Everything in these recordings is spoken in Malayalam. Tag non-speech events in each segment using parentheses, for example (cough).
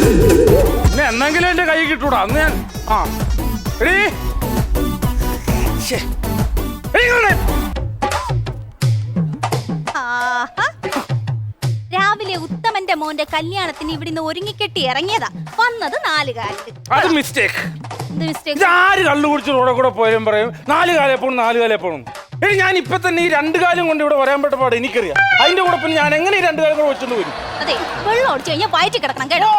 പിന്നെ എന്നെങ്കിലും എന്റെ കൈ കിട്ടൂടാ. അന്ന് ഞാൻ ആ. എടീ. ശ്ശേ. എടീ, ഇങ്ങോട്ട്. ആഹാ. രാവിലെ ഉത്തമന്റെ മോന്റെ കല്യാണത്തിന് ഇവിടുന്ന് ഒരുങ്ങിക്കെട്ടി ഇറങ്ങിയതാ. വന്നത് നാല് അത് മിസ്റ്റേക്ക് എന്ത് മിസ്റ്റേക്ക് ഇത് ആര് കള്ളു കുടിച്ച് റോഡെ കൂടെ പോയാലും പറയും നാല് കാലേ പോകണം നാല് കാലേ പോകണം എടി ഞാൻ ഇപ്പൊ തന്നെ ഈ രണ്ട് കാലം കൊണ്ട് ഇവിടെ വരാൻ പെട്ട പാട് എനിക്കറിയാം. അതിന്റെ കൂടെ പിന്നെ ഞാൻ എങ്ങനെ ഈ രണ്ട് കാലം കൂടെ വെച്ചോണ്ട് വരും? അതെ വെള്ളം ഒടിച്ചു കഴിഞ്ഞാൽ വയറ്റി കിടക്കണം കേട്ടോ.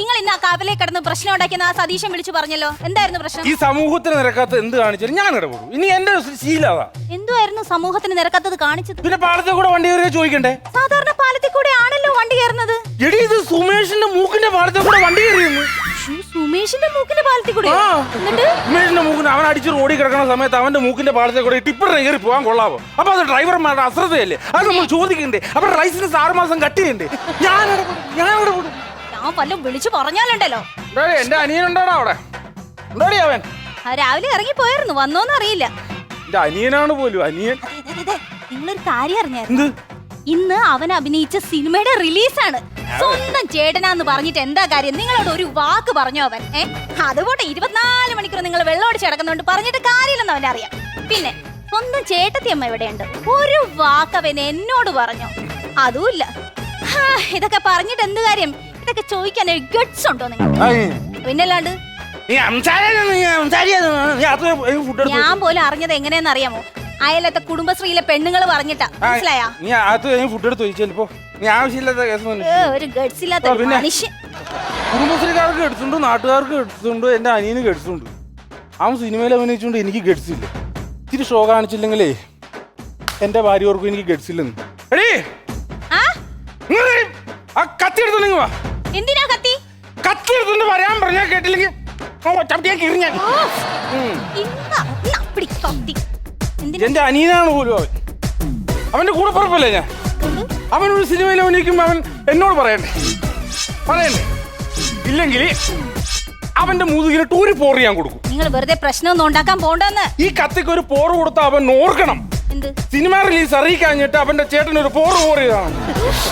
നിങ്ങൾ ഇന്ന് ആ കാവിലെ കിടന്ന് പ്രശ്നം ഉണ്ടാക്കിയെന്ന് ആ സതീശൻ വിളിച്ചു പറഞ്ഞല്ലോ. എന്തായിരുന്നു പ്രശ്നം? ഈ സമൂഹത്തിന് നിരക്കാത്ത എന്ത് കാണിച്ചാലും ഞാൻ ഇടപെടും ഇനി എന്റെ ശീലതാ എന്തുവായിരുന്നു സമൂഹത്തിന് നിരക്കാത്തത് കാണിച്ചത്? പിന്നെ പാലത്തിൽ കൂടെ വണ്ടി കയറിയ ചോദിക്കണ്ടേ? സാധാരണ പാലത്തിൽ കൂടെ ആണല്ലോ വണ്ടി കയറുന്നത്. എടി ഇത് സുമേഷിന്റെ മൂക്കിന്റെ പാലത്തിൽ കൂടെ വണ്ടി കയറിയിരുന്നു സുമേഷിന്റെ മൂക്കിന്റെ പാലത്തിൽ കൂടെ? സുമേഷിന്റെ മൂക്കിന് അവൻ അടിച്ച് റോഡിൽ കിടക്കുന്ന സമയത്ത് അവന്റെ മൂക്കിന്റെ പാടത്തെ കൂടെ ടിപ്പറിനെ കയറി പോകാൻ കൊള്ളാവോ? അപ്പൊ അത് ഡ്രൈവർമാരുടെ അശ്രദ്ധയല്ലേ? അത് നമ്മൾ ചോദിക്കണ്ടേ? അപ്പൊ ലൈസൻസ് ആറുമാസം കട്ട് ചെയ്യണ്ടേ ഞാൻ ഞാൻ ഞാൻ വല്ലതും വിളിച്ചു പറഞ്ഞാലുണ്ടല്ലോ. എന്റെ അനിയനുണ്ടോടാ അവിടെ? എന്താടി അവൻ? രാവിലെ ഇറങ്ങി പോയായിരുന്നു വന്നോന്ന് അറിയില്ല. എന്റെ അനിയനാണ് പോലും അനിയൻ. നിങ്ങളൊരു കാര്യം അറിഞ്ഞായിരുന്നു? ഇന്ന് അവൻ അഭിനയിച്ച സിനിമയുടെ റിലീസാണ്. സ്വന്തം ചേട്ടനാന്ന് പറഞ്ഞിട്ട് എന്താ കാര്യം? നിങ്ങളോട് ഒരു വാക്ക് പറഞ്ഞു അവൻ ഏ? അതുപോട്ടെ ഇരുപത്തിനാല് മണിക്കൂർ നിങ്ങൾ വെള്ളം അടിച്ച് കിടക്കുന്നോണ്ട് പറഞ്ഞിട്ട് കാര്യമില്ലെന്ന് അവൻ അറിയാം പിന്നെ സ്വന്തം ചേട്ടത്തി അമ്മ ഇവിടെയുണ്ട് ഒരു വാക്ക് അവൻ എന്നോട് പറഞ്ഞു? അതുമില്ല. ഇതൊക്കെ പറഞ്ഞിട്ട് എന്ത് കാര്യം? ഇതൊക്കെ ചോദിക്കാൻ ഗഡ്സ് ഉണ്ടോ നിങ്ങൾ പിന്നല്ലാണ്ട്? ഞാൻ പോലും അറിഞ്ഞത് എങ്ങനെയെന്ന് അറിയാമോ? അയലത്തെ കുടുംബശ്രീയിലെ പെണ്ണുങ്ങൾ പറഞ്ഞിട്ടാ. മനസ്സിലായാ? നീ ഞാൻ ഫുഡ് എടുത്ത് നീ ആവശ്യമില്ലാത്ത കേസ് ഒരു ഗഡ്സ് ഇല്ലാത്ത ആ, ഒരു പിന്നെ? മനുഷ്യൻ. കുടുംബശ്രീക്കാർക്ക് എടുത്തുണ്ട് നാട്ടുകാർക്ക് എടുത്തുണ്ട് എന്റെ അനിയന് ഗഡ്സുണ്ട്. അവൻ സിനിമയിൽ അഭിനയിച്ചുകൊണ്ട് എനിക്ക് ഗഡ്സ് ഇല്ല ഇത്തിരി ഷോ കാണിച്ചില്ലെങ്കിലേ എന്റെ ഭാര്യയോർക്കും എനിക്ക് ഗഡ്സ് ഇല്ലെന്ന് എടീ! ആ? കത്തി എടുത്തു വാ. എന്തിനാ കത്തി? കത്തി എടുത്തോണ്ട് വരാൻ പറഞ്ഞാൽ കേട്ടില്ലെങ്കിൽ ചവിട്ടിയാൻ കിറിഞ്ഞാ പിടി കത്തി. എന്റെ അനിയനാണ് പോലും അവൻ. അവന്റെ കൂടെ പുറപ്പല്ലേ ഞാൻ? അവനൊരു സിനിമയിൽ അഭിനയിക്കുമ്പോ അവൻ എന്നോട് പറയണ്ടേ? പറയണ്ടേ? ഇല്ലെങ്കിൽ അവന്റെ മുതുകിന് ടൂരി പോറ് ഞാൻ കൊടുക്കും. നിങ്ങൾ വെറുതെ പ്രശ്നമൊന്നും ഉണ്ടാക്കാൻ പോണ്ടെന്ന്. ഈ കത്തിക്ക് ഒരു പോറ് കൊടുത്ത അവൻ ഓർക്കണം. എന്ത്? സിനിമ റിലീസ് അറിയിക്കാഞ്ഞിട്ട് അവന്റെ ചേട്ടൻ ഒരു പോറ് പോറിയതാണ്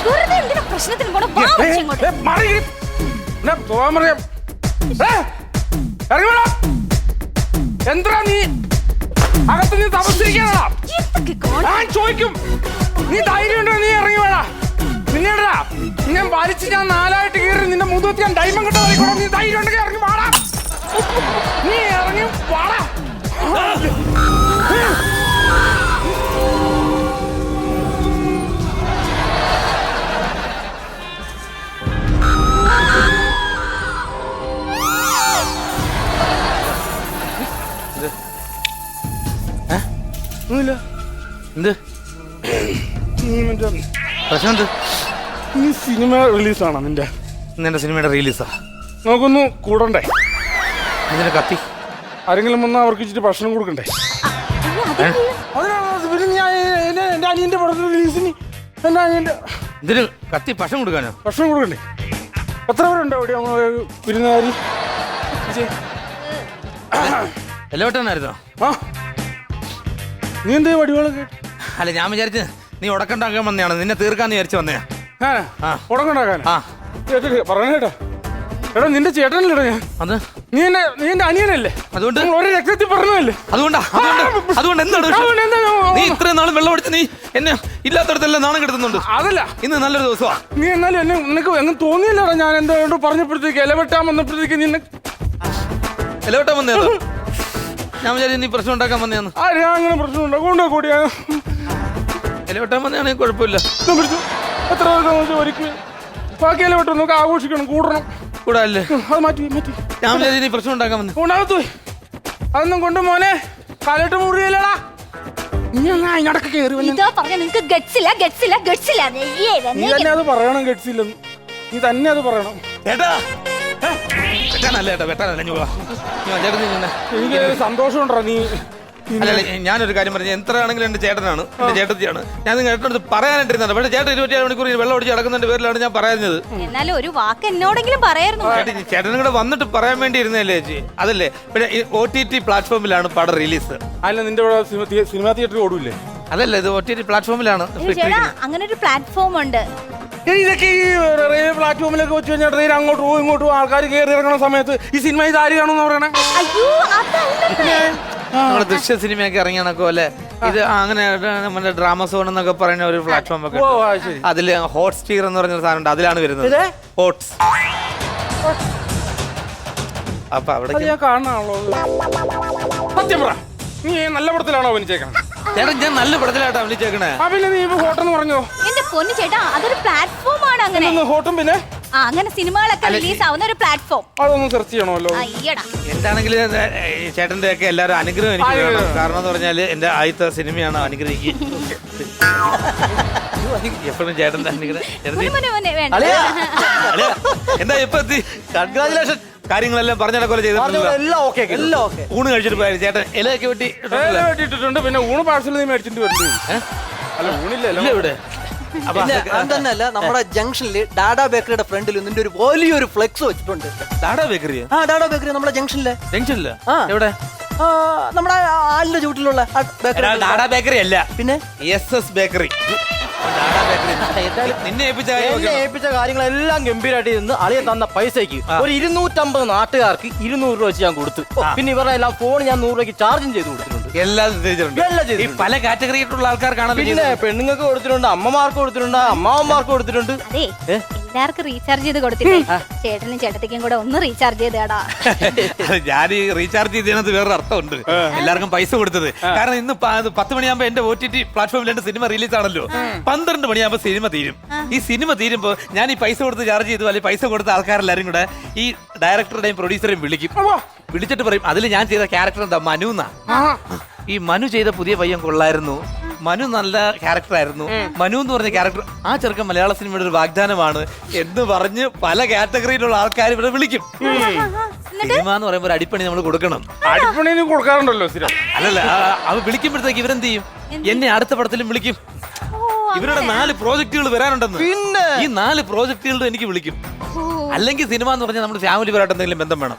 വെറുതെ എന്തിനാ പ്രശ്നത്തിന് കൂടെ വാ വെച്ച് ഇങ്ങോട്ട്. എന്താ നീ? അകത്ത് നീ തപസ്സിരിക്കാനാ എന്തൊക്കെ കാണും? ഞാൻ ചോദിക്കും. നീ ധൈര്യം ഉണ്ടോ? നീ ഇറങ്ങി വേടാ. നിന്നെടാ ഞാൻ വലിച്ച് ഞാൻ നാലായിട്ട് കീറി നിന്റെ മുതുകത്ത് ഞാൻ ഡൈമണ്ട് കിട്ടാൻ നോക്കിക്കോളാം. നീ ധൈര്യം ഉണ്ടെങ്കിൽ ഇറങ്ങി വാടാ. നീ ഇറങ്ങി വാടാ. ഒന്നുമില്ല എന്ത്? പ്രശ്നം എന്ത് ഈ സിനിമ റിലീസാണോ നിന്റെ? നിന്റെ സിനിമയുടെ റിലീസാ. നമുക്കൊന്ന് കൂടണ്ടേ? നിന്റെ കത്തി. ആരെങ്കിലും വന്നാൽ അവർക്ക് ഇച്ചിരി ഭക്ഷണം കൊടുക്കണ്ടേ? എന്റെ അനിയന്റെ പടത്തിന് റിലീസിന് എന്റെ അനിയന്റെ ഇതിന് കത്തി ഭക്ഷണം കൊടുക്കാനോ? ഭക്ഷണം കൊടുക്കണ്ടേ? എത്ര പേരുണ്ടോ അവിടെ വിരുന്നുകാരി? ചേച്ചി. ആ. നീ എന്തേ വടികളൊക്കെ അല്ല ഞാൻ വിചാരിച്ച് നീ ഉടക്കണ്ടാക്കാൻ വന്നെയാണ് നിന്നെ തീർക്കാൻ വിചാരിച്ചു വന്നയാ. ഞാനാ ആ. ഉടക്കണ്ടാക്കാൻ? ആ. ചേട്ടൻ എടാ നിന്റെ ചേട്ടനല്ലേടാ ഞാൻ. അത്? നീ എന്നെ നീ എന്റെ അനിയനല്ലേ? അതുകൊണ്ട്? ഒരു രക്തത്തിൽ പറഞ്ഞതല്ലേ? അതുകൊണ്ടാ അതുകൊണ്ട് അതുകൊണ്ട് എന്താണ് എന്താ നീ ഇത്രയും നാളും വെള്ളം അടിച്ച് നീ എന്നെ ഇല്ലാത്തടത്തെല്ലാം നാണം കെടുത്തുന്നുണ്ട്. അതല്ല. ഇന്ന് നല്ലൊരു ദിവസമാ. നീ എന്നാലും എന്നെ നിനക്ക് എങ്ങനെ തോന്നിയില്ലടാ ഞാൻ എന്തോ പറഞ്ഞപ്പോഴത്തേക്ക് ഇലവെട്ടാൻ വന്നപ്പോഴത്തേക്ക് നിന്നെ ഇലവെട്ടാൻ വന്നേതോ? ഞാൻ വിചാരിച്ചു നീ പ്രശ്നം ഉണ്ടാക്കാൻ വന്നയാന്ന് ആ ഞാൻ അങ്ങനെ പ്രശ്നം കൊണ്ടോ കൂടിയാ. എല്ലാവട്ടം വന്നയാണെങ്കിൽ കുഴപ്പമില്ല. പിടിച്ചു. എത്ര പേർക്ക് ഒരുക്കി. ബാക്കി ഇലവെട്ടും നമുക്ക് ആഘോഷിക്കണം കൂടണം. കൂടാല്ലേ അത് മാറ്റി മാറ്റി. ഞാൻ വിചാരിച്ചു നീ പ്രശ്നം ഉണ്ടാക്കാൻ വന്നു. ഉണ്ടാകത്തു അതൊന്നും കൊണ്ട് മോനെ കാലിട്ട് മുറിയില്ലടാ. നീ അങ്ങ് അതിനടക്ക് കയറി വന്നെ? ഇതോ പറഞ്ഞ നിങ്ങക്ക് ഗഡ്സ് ഇല്ല ഗഡ്സ് ഇല്ല ഗഡ്സ് ഇല്ല. നെയ്യേ, നീ. തന്നെ അത് പറയണം കെട്ടില്ലെന്ന് നീ തന്നെ അത് പറയണം. ചേട്ടാ ഏ? വെട്ടാനല്ല ചേട്ടാ വെട്ടാനല്ല ചേട്ടൻ നിന്നെ. എനിക്ക് സന്തോഷമുണ്ടോ നീ അല്ല ഞാനൊരു കാര്യം പറഞ്ഞു എത്രയാണെങ്കിലും എന്റെ ചേട്ടനാണ് എന്റെ ചേട്ടത്തിയാണ്. ഞാൻ നിങ്ങൾ ചേട്ടനടുത്ത് പറയാനായിട്ടിരുന്നത് പക്ഷേ ചേട്ടൻ ഇരുപത്തിയേഴ് മണിക്കൂർ വെള്ളം ഒടിച്ച് കിടക്കുന്നതിന്റെ പേരിലാണ് ഞാൻ പറയുന്നത് എന്നാലും ഒരു വാക്ക് എന്നോടെങ്കിലും പറയായിരുന്നു. ചേട്ടൻ ചേട്ടനും കൂടെ വന്നിട്ട് പറയാൻ വേണ്ടി ഇരുന്നല്ലേ ചേച്ചി? അതല്ലേ. പിന്നെ ഒ ടി ടി പ്ലാറ്റ്ഫോമിലാണ് പടം റിലീസ് അല്ല നിന്റെ സിനിമ തിയേറ്ററിൽ ഓടൂല്ലേ? അതല്ല ഇത് ഒ ടി ടി പ്ലാറ്റ്ഫോമിലാണ് ചേട്ടാ അങ്ങനെ ഒരു പ്ലാറ്റ്ഫോം ഉണ്ട്. ഇതൊക്കെ ഈ റെയിൽവേ പ്ലാറ്റ്ഫോമിലൊക്കെ വെച്ച് കഴിഞ്ഞാൽ ട്രെയിൻ അങ്ങോട്ട് പോകും ഇങ്ങോട്ട് പോകും ആൾക്കാർ കയറി ഇറങ്ങുന്ന സമയത്ത് ഈ സിനിമ ഇത് ആര് കാണുമെന്ന് പറയണേ? അയ്യോ അതല്ല നമ്മുടെ ദൃശ്യ സിനിമയൊക്കെ ഇറങ്ങിയണക്കോ അല്ലെ ഇത് അങ്ങനെ നമ്മുടെ ഡ്രാമ സോൺ എന്നൊക്കെ പറയുന്ന ഒരു പ്ലാറ്റ്ഫോം ഒക്കെ ഉണ്ട്. അതിൽ ഹോട്ട് സ്റ്റീർ എന്ന് പറഞ്ഞ സാധനം ഉണ്ട്. അതിലാണ് വരുന്നത്. ഇത്? ഹോട്ട്സ് അപ്പൊ അവിടെ അത് ഞാൻ കാണാണല്ലോ സത്യം പറ. നീ നല്ല പടത്തിലാണോ അഭിനയിച്ചേക്കണം? ചേട്ടൻ ഞാൻ നല്ല പടത്തിലായിട്ട് അഭിനയിച്ചേക്കണേ. ആ പിന്നെ നീ ഇപ്പൊ ഹോട്ടെന്ന് പറഞ്ഞോ? എന്റെ പൊന്നു ചേട്ടാ അതൊരു പ്ലാറ്റ്ഫോം ആണ് അങ്ങനെ. ഹോട്ടും പിന്നെ? ആ അങ്ങനെ സിനിമകളൊക്കെ റിലീസ് ആവുന്ന ഒരു പ്ലാറ്റ്ഫോം അതൊന്നും സെർച്ച് ചെയ്യണമല്ലോ. അയ്യടാ എന്താണെങ്കിലും ചേട്ടന്റെ ഒക്കെ എല്ലാവരും അനുഗ്രഹം എനിക്ക് വേണം. കാരണം എന്ന് പറഞ്ഞാൽ എന്റെ ആദ്യത്തെ സിനിമയാണ് അനുഗ്രഹിക്കുക. (laughs) എപ്പോഴും ചേട്ടന്റെ അനുഗ്രഹം. (laughs) എന്താ ഇപ്പൊ എത്തി? കൺഗ്രാചുലേഷൻ കാര്യങ്ങളെല്ലാം പറഞ്ഞ ചെയ്തിട്ടില്ല എല്ലാം ഓക്കെ എല്ലാം ഓക്കെ ഊണ് കഴിച്ചിട്ട് പോയാലും ചേട്ടൻ ഇലയൊക്കെ വെട്ടി ഏല വെട്ടിയിട്ടിട്ടുണ്ട്. പിന്നെ ഊണ് പാഴ്സൽ നീ മേടിച്ചിട്ട് വരുന്നുണ്ട് അല്ല ഊണില്ലല്ലോ ഇവിടെ. പിന്നെ അതൊക്കെ- അത് തന്നെയല്ല നമ്മുടെ ജംഗ്ഷനിൽ ഡാഡാ ബേക്കറിയുടെ ഫ്രണ്ടിൽ നിന്റെ ഒരു വലിയൊരു ഫ്ലെക്സ് വെച്ചിട്ടുണ്ട്. ഡാഡാ ബേക്കറി? ആ ഡാഡാ ബേക്കറി നമ്മുടെ ജംഗ്ഷനിലെ. ജംഗ്ഷനിൽ? ആ. എവിടെ? ആ, നമ്മുടെ ആലിന്റെ ചൂട്ടിലുള്ള ആ ബേക്കറി എടാ, ഡാഡാ ബേക്കറി അല്ല. പിന്നെ? S S bakery. Dada bakery. നിന്നെ ഏൽപ്പിച്ച കാര്യം എന്നെ നോക്കണം. ഏൽപ്പിച്ച കാര്യങ്ങളെല്ലാം ഗംഭീരമായിട്ട് ഇരുന്ന് അളിയ തന്ന പൈസയ്ക്ക് ഒരു ഇരുന്നൂറ്റമ്പത് നാട്ടുകാർക്ക് ഇരുന്നൂറ് രൂപ വെച്ച് ഞാൻ കൊടുത്തു. പിന്നെ ഇവരുടെ എല്ലാം ഫോൺ ഞാൻ നൂറ് രൂപയ്ക്ക് ചാർജും ചെയ്ത് കൊടുത്തിട്ടുണ്ട് എല്ലാം ചെയ്തിട്ടുണ്ട് ഈ. പല കാറ്റഗറിയിട്ടുള്ള ആൾക്കാർക്കാണല്ലോ പിന്നെ ചെയ്തത്. പെണ്ണുങ്ങൾക്ക് കൊടുത്തിട്ടുണ്ട് അമ്മമാർക്ക് കൊടുത്തിട്ടുണ്ട് അമ്മാവന്മാർക്ക് കൊടുത്തിട്ടുണ്ട് അതെ എല്ലാവർക്കും റീചാർജ് ചെയ്ത് കൊടുത്തില്ലേ? ചേട്ടനും ചേട്ടത്തിക്കും കൂടെ ഒന്ന് റീചാർജ് ചെയ്തേടാ ഞാൻ ഈ റീചാർജ് ചെയ്തതിനകത്ത് വേറൊരു അർത്ഥമുണ്ട്. എല്ലാവർക്കും പൈസ കൊടുത്തത്. കാരണം ഇന്ന് പത്ത് മണിയാകുമ്പോ എന്റെ ഒ ടി ടി പ്ലാറ്റ്ഫോമിൽ എന്റെ സിനിമ റിലീസ് ആണല്ലോ. പന്ത്രണ്ട് മണിയാകുമ്പോ സിനിമ തീരും. ഈ സിനിമ തീരുമ്പോ ഞാൻ ഈ പൈസ കൊടുത്ത് ചാർജ് ചെയ്തു അല്ലെങ്കിൽ പൈസ കൊടുത്ത ആൾക്കാരെല്ലാരും കൂടെ ഈ ഡയറക്ടറുടെയും പ്രൊഡ്യൂസറെയും വിളിക്കും. വിളിച്ചിട്ട് പറയും അതിൽ ഞാൻ ചെയ്ത ക്യാരക്ടർ എന്താ? മനു എന്നാ ഈ മനു ചെയ്ത പുതിയ പയ്യൻ കൊള്ളായിരുന്നു. മനു നല്ല ക്യാരക്ടർ ആയിരുന്നു. മനു എന്ന് പറഞ്ഞ ക്യാരക്ടർ ആ ചെറുക്കൻ മലയാള സിനിമയുടെ ഒരു വാഗ്ദാനമാണ് എന്ന് പറഞ്ഞ് പല കാറ്റഗറിയിലുള്ള ആൾക്കാർ ഇവിടെ വിളിക്കും. സിനിമ എന്ന് പറയുമ്പോൾ ഒരു അടിപ്പണി നമ്മൾ കൊടുക്കണം. അടിപ്പണി കൊടുക്കാറുണ്ടല്ലോ അല്ലല്ല അത് അവ വിളിക്കുമ്പോഴത്തേക്ക് ഇവരെന്ത് ചെയ്യും? എന്നെ അടുത്ത പടത്തിലും വിളിക്കും. ഇവരുടെ നാല് പ്രോജക്റ്റുകൾ വരാനുണ്ടെന്ന്. പിന്നെ? ഈ നാല് പ്രോജക്റ്റുകളും എനിക്ക് വിളിക്കും. അല്ലെങ്കിൽ സിനിമ എന്ന് പറഞ്ഞാൽ നമ്മുടെ ഫാമിലി പരമായിട്ട് എന്തെങ്കിലും ബന്ധം വേണം.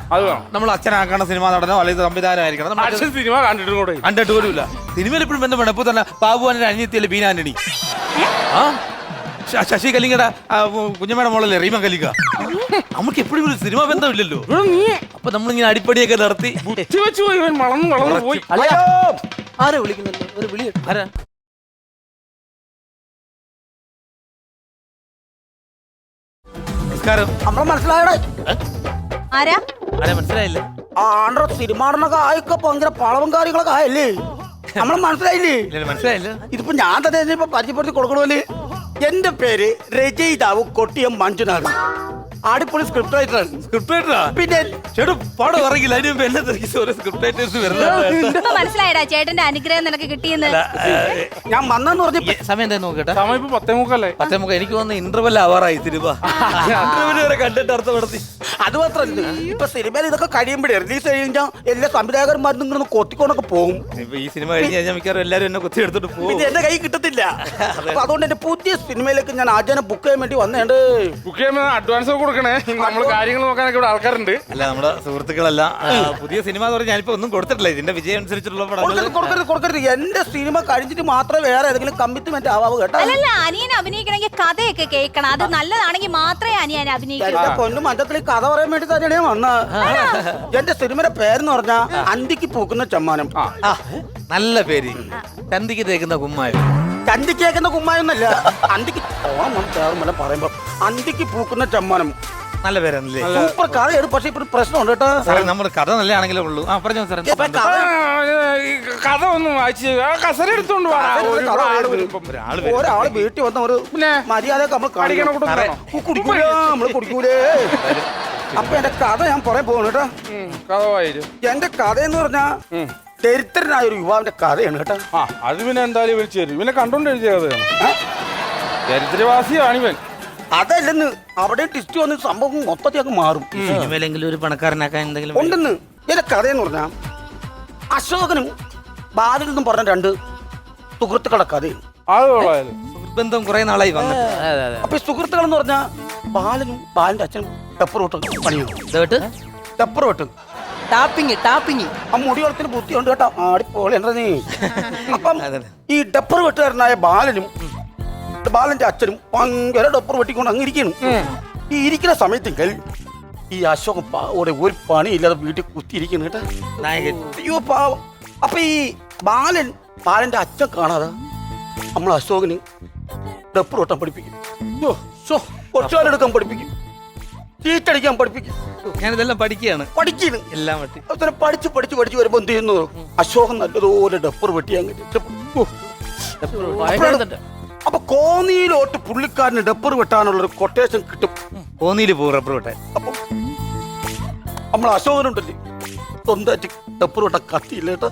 നമ്മൾ അച്ഛനാക്കണ സിനിമ നടനോ അല്ലെങ്കിൽ സംവിധാനമായിരിക്കണം നമ്മൾ അച്ഛൻ സിനിമ കണ്ടിട്ട് കൂടെ. കണ്ടിട്ട് പോലും ഇല്ല. സിനിമയിൽ എപ്പോഴും ബന്ധം വേണം. ഇപ്പൊ തന്നെ ബാബുവാന്റെ അനിയത്തിയല്ലേ ബീന ആന്റണി? ആ? ശശി കലിംഗട കുഞ്ഞമ്മയുടെ മോളല്ലേ റീമ കലിംഗ നമുക്ക് എപ്പോഴും ഒരു സിനിമ ബന്ധമില്ലല്ലോ. അപ്പൊ നമ്മളിങ്ങനെ അടിപ്പടിയൊക്കെ നടത്തി ആരെ വിളിക്കുന്നുണ്ട്? ഒരു വിളി ആരാ? നമസ്കാരം. നമ്മളെ മനസ്സിലായടേ? ആരാ? ആരെ മനസ്സിലായില്ല? ആണ്ട്ര സിനിമാടനൊക്കെ ആയൊക്കെ ഭയങ്കര പളവും കാര്യങ്ങളൊക്കെ ആയല്ലേ? നമ്മളെ മനസ്സിലായില്ലേ? ഇല്ല, മനസ്സിലായില്ല. ഇതിപ്പോ ഞാൻ തന്നെ ഇതിനെ ഇപ്പൊ പരിചയപ്പെടുത്തി കൊടുക്കണമല്ലേ എന്റെ പേര് രചയിതാവ് കൊട്ടിയം മഞ്ജുനാഥ്. അടിപൊളി സ്ക്രിപ്റ്റ് റൈറ്ററാണ് സ്ക്രിപ്റ്റ് റൈറ്ററാ പിന്നെ ചേട്ടൻ പടം ഇറങ്ങില്ല അതിന് മുമ്പ് എന്നെ തിരക്കി ഓരോ സ്ക്രിപ്റ്റ് റൈറ്റേഴ്സ് വരുന്നത് ഇപ്പൊ മനസ്സിലായടാ ചേട്ടന്റെ അനുഗ്രഹം നിനക്ക് കിട്ടിയെന്ന്. ഞാൻ വന്നെന്ന് പറഞ്ഞ സമയം എന്താ നോക്കട്ടെ സമയം ഇപ്പൊ പത്തേ മുക്കല്ലേ പത്തേ മുക്ക എനിക്ക് വന്ന് ഇന്റർവെൽ ആവാറായി സിനിമ. ഇന്റർവെൽ വരെ കണ്ടിട്ട് അർത്ഥം നടത്തി അത് മാത്രല്ല ഇപ്പൊ സിനിമയിൽ ഇതൊക്കെ കഴിയുമ്പോഴേ റിലീസ് കഴിഞ്ഞാൽ എല്ലാ സംവിധായകന്മാരും ഇങ്ങനെ കൊത്തിക്കൊണ്ടൊക്കെ പോകും. ഇപ്പൊ ഈ സിനിമ കഴിഞ്ഞ് കഴിഞ്ഞാൽ മിക്കവാറും എല്ലാരും എന്നെ കൊത്തി എടുത്തിട്ട് പോകും. എന്റെ കൈ കിട്ടത്തില്ല അപ്പൊ അതുകൊണ്ട് എന്റെ പുതിയ സിനിമയിലേക്ക് ഞാൻ ആചാരം ബുക്ക് ചെയ്യാൻ വേണ്ടി വന്നേണ്ട്. ബുക്ക് ചെയ്യുമ്പോൾ അഡ്വാൻസ് ഒക്കെ കൊടുക്കണേ. നമ്മൾ കാര്യങ്ങൾ നോക്കാനൊക്കെ ഇവിടെ ആൾക്കാരുണ്ട്. അല്ല നമ്മുടെ സുഹൃത്തുക്കളെല്ലാം. പുതിയ സിനിമ എന്ന് പറഞ്ഞാൽ ഞാനിപ്പോ ഒന്നും കൊടുത്തിട്ടില്ല. ഇതിന്റെ വിജയം അനുസരിച്ചുള്ള പടങ്ങൾ കൊടുക്കരുത് കൊടുക്കരുത് കൊടുക്കരുത്. എന്റെ സിനിമ കഴിഞ്ഞിട്ട് മാത്രമേ വേറെ ഏതെങ്കിലും കമ്മിറ്റ്മെന്റ് ആവാവൂ കേട്ടോ. അല്ലല്ല അനിയൻ അഭിനയിക്കണമെങ്കിൽ കഥയൊക്കെ കേൾക്കണം. അത് നല്ലതാണെങ്കിൽ മാത്രമേ അനിയൻ അഭിനയിക്കൂ. എന്റെ പൊന്നു മഞ്ചത്തിൽ കഥ പറയാൻ വേണ്ടി തന്നെയാണ് ഞാൻ വന്നത് എന്റെ സിനിമയുടെ പേരെന്ന് പറഞ്ഞാ അന്തിക്ക് പൂക്കുന്ന ചമ്മാനം. ആ, നല്ല പേര്. ചന്തിക്ക് തേക്കുന്ന കുമ്മായോ. ചന്തി കേൾക്കുന്ന കുമ്മായൊന്നല്ല. അന്തിക്ക് ഓണം ചേർന്നല്ല പറയുമ്പോ. അന്തിക്ക് പൂക്കുന്ന ചമ്മാനം. നല്ല പേരാണല്ലേ? സൂപ്പർ കഥയാണ് പക്ഷെ ഇപ്പൊ ഒരു പ്രശ്നമുണ്ട് കേട്ടോ. നമ്മുടെ കഥ നല്ലതാണെങ്കിലേ ഉള്ളൂ. ആ പറഞ്ഞോ സാറേ. കഥ ഒന്ന് വായിച്ച് ആ കസര എടുത്തോണ്ട് ഒരാൾ വീട്ടിൽ വന്ന ഒരു മര്യാദ നമ്മൾ? കുടിക്കൂലേ? നമ്മൾ കുടിക്കൂലേ? അപ്പൊ എന്റെ കഥ ഞാൻ പറയാൻ പോകണം കേട്ടോ. കഥ എന്റെ കഥ എന്ന് പറഞ്ഞാ ദരിദ്രനായ ഒരു യുവാവിന്റെ കഥയാണ് കേട്ടോ. ആ അത് പിന്നെ എന്തായാലും വിളിച്ചു തരും. ഇവനെ കണ്ടോണ്ട് എഴുതിയ കഥയാണ്. ദരിദ്രവാസിയാണ് ഇവൻ അതല്ലെന്ന് അവിടെ ടിസ്റ്റ് വന്ന് സംഭവം മൊത്തത്തിൽ അങ്ങ് മാറും. സിനിമയിലെങ്കിലും ഒരു പണക്കാരനാക്കാൻ എന്തെങ്കിലും ഉണ്ടെന്ന് എന്റെ കഥയെന്ന് പറഞ്ഞാ അശോകനും ബാലനെന്നും പറഞ്ഞ രണ്ട് സുഹൃത്തുക്കളുടെ കഥയാണ്. അത് കൊള്ളായാലും ബന്ധം കുറെ നാളായി വന്നിട്ട്. അപ്പൊ ഈ സുഹൃത്തുക്കൾ എന്ന് പറഞ്ഞാൽ ബാലനും ബാലന്റെ അച്ഛനും ടെപ്പറോട്ട് പണിയും ഇതോട്ട് ടെപ്പറോട്ട് ടാപ്പിങ് ടാപ്പിങ് ആ മുടി വളത്തിന് ബുദ്ധിയുണ്ട് കേട്ടോ. ആടിപ്പോളി എന്താ നീ? (laughs) അപ്പം. ഈ ഡപ്പർ വെട്ടുകാരനായ ബാലനും ബാലന്റെ അച്ഛനും ഭയങ്കര ഡപ്പർ വെട്ടിക്കൊണ്ട് അങ്ങ് ഇരിക്കുന്നു. ഈ ഇരിക്കുന്ന സമയത്തെങ്കിൽ ഈ അശോകൻ പാവോടെ ഒരു പണിയില്ലാതെ വീട്ടിൽ കുത്തിയിരിക്കുന്നു കേട്ടോ. നായകൻ അയ്യോ പാവം. അപ്പൊ ഈ ബാലൻ ബാലന്റെ അച്ഛൻ കാണാതെ നമ്മൾ അശോകന് ഡപ്പർ വെട്ടാൻ പഠിപ്പിക്കും. ഒച്ചാലെടുക്കാൻ പഠിപ്പിക്കും. ചീറ്റടിക്കാൻ പഠിപ്പിക്കും ഞാനിതെല്ലാം പഠിക്കുകയാണ്. പഠിക്കുന്നു എല്ലാം വെട്ടി അവസാനം പഠിച്ച് പഠിച്ച് പഠിച്ച് വരുമ്പോൾ എന്ത് ചെയ്യുന്നു? അശോകൻ നല്ലതുപോലെ ഡപ്പർ വെട്ടി അങ്ങ് രക്ഷപ്പെട്ടു. ഓ. ഭയങ്കര അപ്പൊ കോന്നിയിലോട്ട് പുള്ളിക്കാരന് ഡെപ്പർ വെട്ടാനുള്ള ഒരു കൊട്ടേഷൻ കിട്ടും. കോന്നിയിൽ പോകും റബ്ബർ വെട്ടാൻ. അപ്പൊ നമ്മൾ അശോകനുണ്ടല്ലേ? സ്വന്തമായിട്ട് ഡപ്പർ വെട്ടാൻ കത്തിയില്ല കേട്ടോ.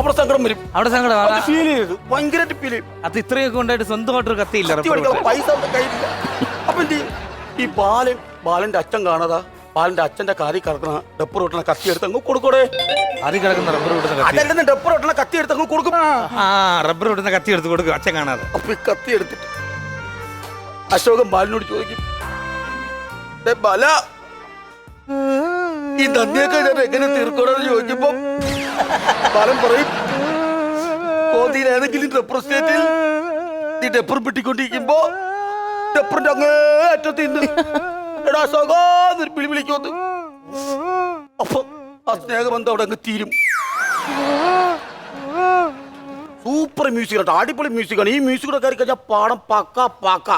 അവിടെ സങ്കടം വരും. അവിടെ സങ്കടം. ഫീൽ ചെയ്ത്. ഭയങ്കരമായിട്ട് ഫീൽ ചെയ്യും അത് ഇത്രയൊക്കെ ഉണ്ടായിട്ട് സ്വന്തമായിട്ടൊരു കത്തിയില്ല പൈസ കയ്യിലില്ല. അപ്പൊ എന്ത് ചെയ്യും? ഈ ബാലൻ ബാലന്റെ അച്ഛൻ കാണാതാ. ബാലന്റെ അച്ഛന്റെ കാറി കറക്കണ ഡപ്പർ വെട്ടണ കത്തി എടുത്ത് അങ്ങ് കൊടുക്കൂടെ. അതി കിടക്കുന്ന റബ്ബർ വിടുന്ന കത്തി. അതല്ലെന്ന് ഡപ്പർ വെട്ടണ കത്തി എടുത്ത് അങ്ങ് കൊടുക്കും. ആ റബ്ബർ വിടുന്ന കത്തി എടുത്ത് കൊടുക്കും. അച്ഛൻ കാണാതെ. അപ്പൊ ഈ കത്തി എടുത്തിട്ട് അശോകൻ ബാലനോട് ചോദിക്കും "ദേ ബാല ഈ നന്ദിയൊക്കെ ഞാൻ എങ്ങനെ തീർക്കണമെന്ന് ചോദിക്കുമ്പോ ബാലൻ പറയും ഡെപ്പർ സ്റ്റേറ്റിൽ നീ ഡെപ്പർ പെട്ടിക്കൊണ്ടിരിക്കുമ്പോ ഡെപ്പറിന്റെ അങ്ങേ അറ്റത്ത് നിന്ന് എടാ അശോകാ എന്നൊരു വിളി വിളിക്കുന്നു അപ്പൊ ആ സ്നേഹബന്ധം അവിടെ അങ്ങ് തീരും? സൂപ്പർ മ്യൂസിക് കേട്ടോ അടിപൊളി മ്യൂസിക്കാണ് ഈ മ്യൂസിക് കയറി കഴിഞ്ഞാൽ പാടം പക്ക പക്ക.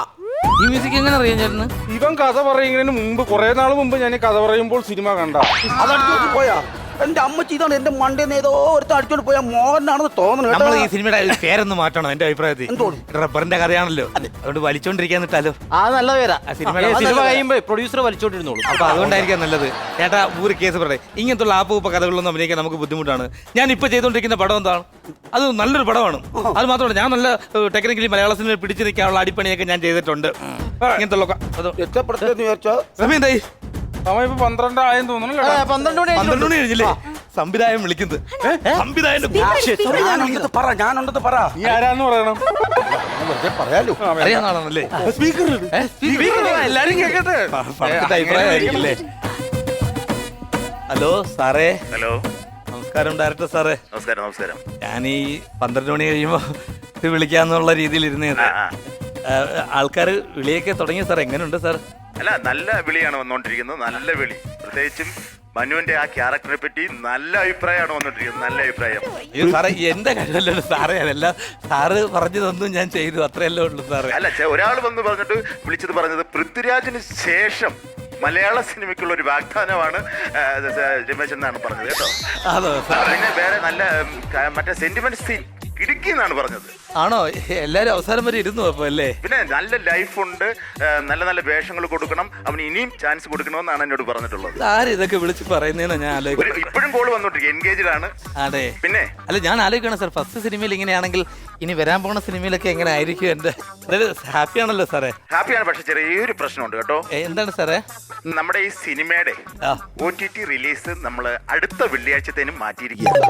ഈ മ്യൂസിക് എങ്ങനെ അറിയാൻ ചേട്ടന്? ഇവൻ കഥ പറയുന്നതിന് മുമ്പ് കുറെ നാൾ മുമ്പ് ഞാൻ കഥ പറയുമ്പോൾ സിനിമ കണ്ട. അതടുത്ത് പോയാ? എന്റെ അമ്മച്ചി ഇതാണ് എന്റെ മണ്ടേന്ന് ഏതോ ഒരുത്ത അടിച്ചോണ്ട് പോയാൽ മോഹനാണെന്ന് തോന്നുന്നു നമ്മൾ കേട്ടോ ഈ സിനിമയുടെ പേരൊന്ന് മാറ്റണം എന്റെ അഭിപ്രായത്തിൽ. എന്തോന്ന്? റബ്ബറിന്റെ കഥയാണല്ലോ. അതുകൊണ്ട് വലിച്ചോണ്ടിരിക്കാൻ നിട്ടാലോ ആ നല്ല പേരാ. ആ സിനിമയുടെ- ഏ, സിനിമ കഴിയുമ്പോ പ്രൊഡ്യൂസർ വലിച്ചോണ്ടിരുന്നോളൂ. അപ്പൊ അതുകൊണ്ടായിരിക്കാം നല്ലത്. ചേട്ടാ ഒരു കേസ് പറയേ. ഇങ്ങനത്തുള്ള ആപ്പ് ഉപ്പ കഥകളൊന്നും അഭിനയിക്കാൻ നമുക്ക് ബുദ്ധിമുട്ടാണ്. ഞാൻ ഇപ്പൊ ചെയ്തുകൊണ്ടിരിക്കുന്ന പടം എന്താണ്? അത് നല്ലൊരു പടമാണ്. അത് മാത്രമല്ല ഞാൻ നല്ല ടെക്നിക്കലി മലയാള സിനിമ പിടിച്ചു നിൽക്കാനുള്ള അടിപ്പണിയൊക്കെ ഞാൻ ചെയ്തിട്ടുണ്ട്. ഇങ്ങനത്തെ ഉള്ള എത്ര അത് രക്ഷപ്പെടുത്തേന്ന് വിചാരിച്ചാ? സമയം എന്തായി? സമയം ഇപ്പൊ പന്ത്രണ്ടായെന്ന് തോന്നുന്നു കേട്ടോ. പന്ത്രണ്ട് മണി പന്ത്രണ്ട് മണി കഴിഞ്ഞില്ലേ? സംവിധായം വിളിക്കുന്നത്. സംവിധായകൻ ഞാനുണ്ടെന്ന് പറ ഞാനുണ്ടെന്ന് പറ. നീ ആരാന്ന് പറയണം? പറയാലോ. അറിയാവുന്ന സ്പീക്കർ എല്ലാരും കേക്കട്ടെ? അഭിപ്രായമായിരിക്കില്ലേ? ഹലോ സാറേ. ഹലോ. നമസ്കാരം ഡയറക്ടർ സാറേ. നമസ്കാരം നമസ്കാരം. ഞാൻ ഈ പന്ത്രണ്ട് മണി കഴിയുമ്പോ ഇത് വിളിക്കാന്നുള്ള രീതിയിൽ ഇരുന്നേ. ആൾക്കാർ വിളിയൊക്കെ തുടങ്ങി സാർ എങ്ങനെയുണ്ട് സാർ? അല്ല നല്ല വിളിയാണ് വന്നുകൊണ്ടിരിക്കുന്നത് നല്ല വിളി. പ്രത്യേകിച്ചും മനുവിന്റെ ആ ക്യാരക്ടറെ പറ്റി നല്ല അഭിപ്രായമാണ് വന്നിട്ടിരിക്കുന്നത് നല്ല അഭിപ്രായം. അയ്യോ സാറേ എന്റെ കാര്യമല്ലല്ലോ സാറേ. അതല്ല സാറ് പറഞ്ഞതൊന്നും ഞാൻ ചെയ്തു. അത്രയല്ലേ ഉള്ളൂ സാറേ. അല്ല ഒരാൾ വന്ന് പറഞ്ഞിട്ട് വിളിച്ചത് പറഞ്ഞത് പൃഥ്വിരാജിന് ശേഷം മലയാള സിനിമയ്ക്കുള്ള ഒരു വാഗ്ദാനമാണ് രമേശ് എന്നാണ് പറഞ്ഞത് കേട്ടോ. പിന്നെ വേറെ നല്ല മറ്റേ സെന്റിമെന്റ് സീൻ ഇടുക്കി എന്നാണ് പറഞ്ഞത്. ആണോ? എല്ലാരും അവസാനം വരെ ഇരുന്നു അപ്പൊ അല്ലേ? പിന്നെ നല്ല ലൈഫുണ്ട് നല്ല നല്ല വേഷങ്ങൾ കൊടുക്കണം. അവന് ഇനിയും ചാൻസ് കൊടുക്കണമെന്നാണ് എന്നോട് പറഞ്ഞിട്ടുള്ളത്. ആര് ഇതൊക്കെ വിളിച്ച് പറയുന്നതെന്ന് ഞാൻ ആലോചിക്കുന്നത് ഇപ്പോഴും കോൾ വന്നോണ്ടിരിക്കും എൻഗേജ്ഡ് ആണ്. അതെ. പിന്നെ? അല്ല ഞാൻ ആലോചിക്കണം സാർ ഫസ്റ്റ് സിനിമയിൽ ഇങ്ങനെയാണെങ്കിൽ ഇനി വരാൻ പോകുന്ന സിനിമയിലൊക്കെ എങ്ങനെ ആയിരിക്കും എന്റെ ഹാപ്പി ആണല്ലോ സാറേ. ഹാപ്പിയാണ് പക്ഷെ ചെറിയൊരു പ്രശ്നമുണ്ട് കേട്ടോ. എന്താണ് സാറേ? നമ്മുടെ ഈ സിനിമയുടെ. ഒ ടി ടി റിലീസ് നമ്മൾ അടുത്ത വെള്ളിയാഴ്ചത്തേനും മാറ്റിയിരിക്കുകയാണ്.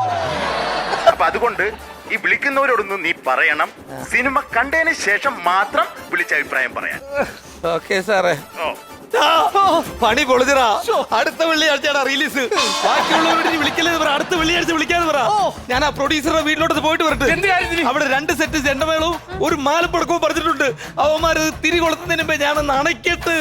അപ്പൊ അതുകൊണ്ട് ഈ വിളിക്കുന്നവരോടൊന്നും നീ പറയണം സിനിമ കണ്ടതിന് ശേഷം മാത്രം വിളിച്ച അഭിപ്രായം പറയാൻ. ഓക്കെ സാറേ. ഓ. പണി പൊളിച്ചടാ അടുത്ത വെള്ളിയാഴ്ചയാണ് റിലീസ്. ബാക്കിയുള്ളവരുടെ വിളിക്കലേ പറ. അടുത്ത വെള്ളിയാഴ്ച വിളിക്കാതെ പറ. ഞാൻ ആ പ്രൊഡ്യൂസറുടെ വീട്ടിലോട്ട് പോയിട്ട് വരട്ടെ? അവിടെ രണ്ട് സെറ്റ് ചെണ്ടമേളവും ഒരു മാലപ്പടക്കവും പറഞ്ഞിട്ടുണ്ട് അവന്മാര് തിരി കൊളുത്തുന്നതിന് മുമ്പേ ഞാനൊന്ന് അണയ്ക്കട്ട്.